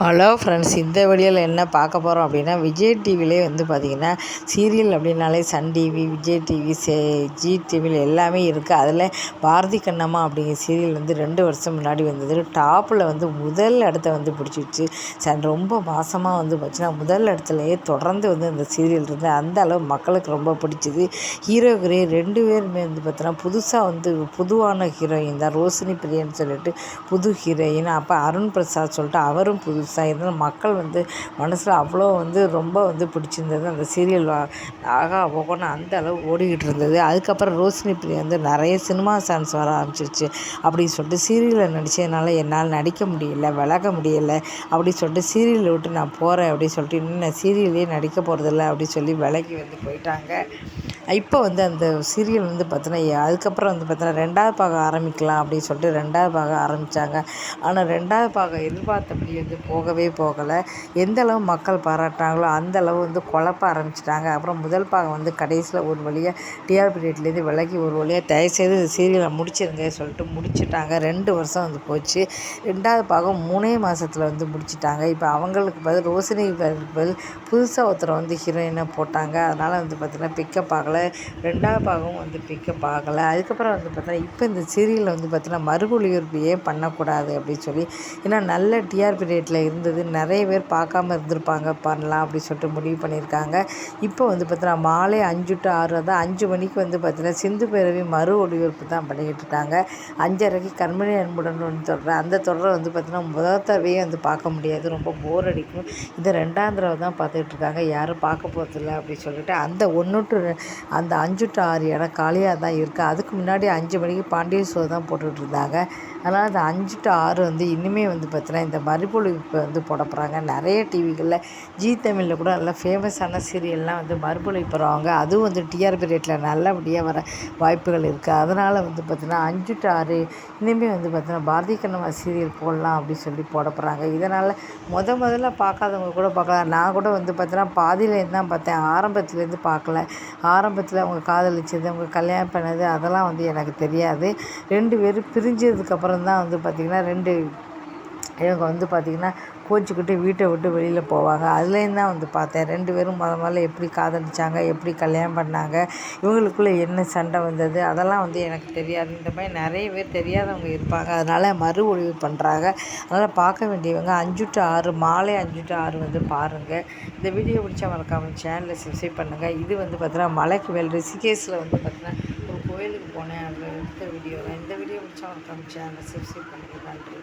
Hello friends இந்த வீடியோவில் என்ன பார்க்க போகிறோம் அப்படின்னா விஜய் டிவிலே வந்து பார்த்திங்கன்னா சீரியல் அப்படின்னாலே சன் டிவி விஜய் டிவி சே ஜி டிவியில் எல்லாமே இருக்குது அதில் பாரதி கண்ணம்மா அப்படிங்கிற சீரியல் வந்து ரெண்டு வருஷம் முன்னாடி வந்தது. டாப்பில் வந்து முதல் இடத்த வந்து பிடிச்சிச்சு சன் ரொம்ப மாதமாக வந்து பார்த்திங்கன்னா முதல் இடத்துலையே தொடர்ந்து வந்து அந்த சீரியல் இருந்து அந்த அளவு மக்களுக்கு ரொம்ப பிடிச்சிது. ஹீரோ ரெண்டு பேருமே வந்து பார்த்தோன்னா புதுசாக வந்து புதுவான ஹீரோயின் தான். ரோஷினி பிரியன்னு சொல்லிட்டு புது ஹீரோயின் அப்போ அருண் பிரசாத் சொல்லிட்டு அவரும் புது புதுசாக இருந்தாலும் மக்கள் வந்து மனசில் அவ்வளோ வந்து ரொம்ப வந்து பிடிச்சிருந்தது. அந்த சீரியல் ஆகா ஓகோன்னு அந்த அளவு ஓடிக்கிட்டு இருந்தது. அதுக்கப்புறம் ரோஷினி பிரியா வந்து நிறைய சினிமா சான்ஸ் வர ஆரம்பிச்சிருச்சு. அப்படின்னு சொல்லிட்டு சீரியலில் நடித்ததுனால என்னால் நடிக்க முடியல விலக முடியலை அப்படின்னு சொல்லிட்டு சீரியலை விட்டு நான் போகிறேன் அப்படின்னு சொல்லிட்டு இன்னும் நான் சீரியல்லே நடிக்க போகிறதில்ல அப்படின்னு சொல்லி விலகி வந்து போயிட்டாங்க. இப்போ வந்து அந்த சீரியல் வந்து பார்த்தோன்னா அதுக்கப்புறம் வந்து பார்த்தோன்னா ரெண்டாவது பாகம் ஆரம்பிக்கலாம் அப்படின்னு சொல்லிட்டு ரெண்டாவது பாகம் ஆரம்பித்தாங்க ஆனால் ரெண்டாவது பாகம் எதிர்பார்த்தபடி வந்து போகவே போகலை. எந்த அளவு மக்கள் பாராட்டினாங்களோ அந்த அளவு வந்து குழப்ப ஆரம்பிச்சிட்டாங்க. அப்புறம் முதல் பாகம் வந்து கடைசியில் ஒரு வழியாக டிஆர்பி ரேட்லேருந்து விலகி ஒரு வழியாக தயவுசெய்து சீரியலை முடிச்சிருங்க சொல்லிட்டு முடிச்சிட்டாங்க. ரெண்டு வருஷம் வந்து போச்சு. ரெண்டாவது பாகம் மூணே மாதத்தில் வந்து முடிச்சிட்டாங்க. இப்போ அவங்களுக்கு பதில் ரோசினி பதில் புதுசாக ஒருத்தரை வந்து ஹீரோயினை போட்டாங்க. அதனால் வந்து பார்த்திங்கன்னா பிக்கப் ஆகலை. ரெண்டாவது பாகம் வந்து பிக்கப் ஆகலை. அதுக்கப்புறம் வந்து பார்த்தீங்கன்னா இப்போ இந்த சீரியலில் வந்து பார்த்தீங்கன்னா மறுபொழியுறுப்பு ஏன் பண்ணக்கூடாது அப்படின்னு சொல்லி ஏன்னா நல்ல டிஆர்பி ரேட்டில் இருந்தது. நிறைய பேர் பார்க்காம இருந்திருப்பாங்க பண்ணலாம் அப்படின்னு சொல்லிட்டு முடிவு பண்ணியிருக்காங்க. இப்போ வந்து பார்த்தீங்கன்னா மாலை அஞ்சு டு ஆறு தான் அஞ்சு மணிக்கு வந்து பார்த்தீங்கன்னா சிந்து பேரவி மறு ஒளிபரப்பு தான் பண்ணிக்கிட்டு இருக்காங்க. அஞ்சரைக்கு கண்மணி அன்புடன் ஒன்று தொடர் அந்த தொடரை வந்து பார்த்தீங்கன்னா முதல் தடவையே வந்து பார்க்க முடியாது. ரொம்ப போர் அடிக்கும். இது ரெண்டாம் தடவை தான் பார்த்துக்கிட்டு இருக்காங்க. யாரும் பார்க்க போகிறதில்ல அப்படின்னு சொல்லிட்டு அந்த ஒன்று டு அந்த அஞ்சு டு ஆறு இடம் காலியாக தான் இருக்குது அதுக்கு முன்னாடி அஞ்சு மணிக்கு பாண்டிய ஷோ தான் போட்டுட்ருந்தாங்க அதனால் அந்த அஞ்சு டு ஆறு வந்து இன்னுமே வந்து பார்த்தீங்கன்னா இந்த மறுபொழிப்பு வந்து போட போகிறாங்க நிறைய டிவிகளில் ஜி தமிழில் கூட நல்லா ஃபேமஸான சீரியல்லாம் வந்து மறுபொழிப்புறாங்க. அதுவும் வந்து டிஆர்பி ரேட்டில் நல்லபடியாக வர வாய்ப்புகள் இருக்குது அதனால் வந்து பார்த்திங்கன்னா அஞ்சு டு ஆறு இன்னுமே வந்து பார்த்திங்கன்னா பாரதி கண்ணம்மா சீரியல் போடலாம் அப்படின்னு சொல்லி போட போகிறாங்க இதனால் முத முதல்ல பார்க்காதவங்க கூட பார்க்கலாம். நான் கூட வந்து பார்த்தீங்கன்னா பாதியிலேருந்து தான் பார்த்தேன். ஆரம்பத்துலேருந்து பார்க்கல. ஆரம்ப ஆரம்பத்தில் அவங்க காதலிச்சது அவங்க கல்யாணம் பண்ணது அதெல்லாம் வந்து எனக்கு தெரியாது. ரெண்டு பேரும் பிரிஞ்சதுக்கப்புறம் தான் வந்து பார்த்திங்கன்னா ரெண்டு இவங்க வந்து பார்த்திங்கன்னா கோச்சிக்கிட்டு வீட்டை விட்டு வெளியில் போவாங்க. அதுலேருந்து தான் வந்து பார்த்தேன். ரெண்டு பேரும் முத முதல்ல எப்படி காதலிச்சாங்க எப்படி கல்யாணம் பண்ணாங்க இவங்களுக்குள்ளே என்ன சண்டை வந்தது அதெல்லாம் வந்து எனக்கு தெரியாது. இந்த மாதிரி நிறைய பேர் தெரியாதவங்க இருப்பாங்க. அதனால் மறு ஒழிவு பண்ணுறாங்க அதனால் பார்க்க வேண்டியவங்க அஞ்சு டு ஆறு மாலை அஞ்சு டு ஆறு வந்து பாருங்கள் இந்த வீடியோ பிடிச்சா மறக்காமல் சேனலில் சப்ஸ்கிரைப் பண்ணுங்கள் இது வந்து பார்த்தீங்கன்னா மலைக்கு வேல் ரிஷிகேஷில் வந்து பார்த்தீங்கன்னா ஒரு கோயிலுக்கு போனேன். அதில் எடுத்த வீடியோ இந்த வீடியோ பிடிச்சா மறக்காமல் சேனலை சப்ஸ்கிரைப் பண்ணுங்கள் நன்றி.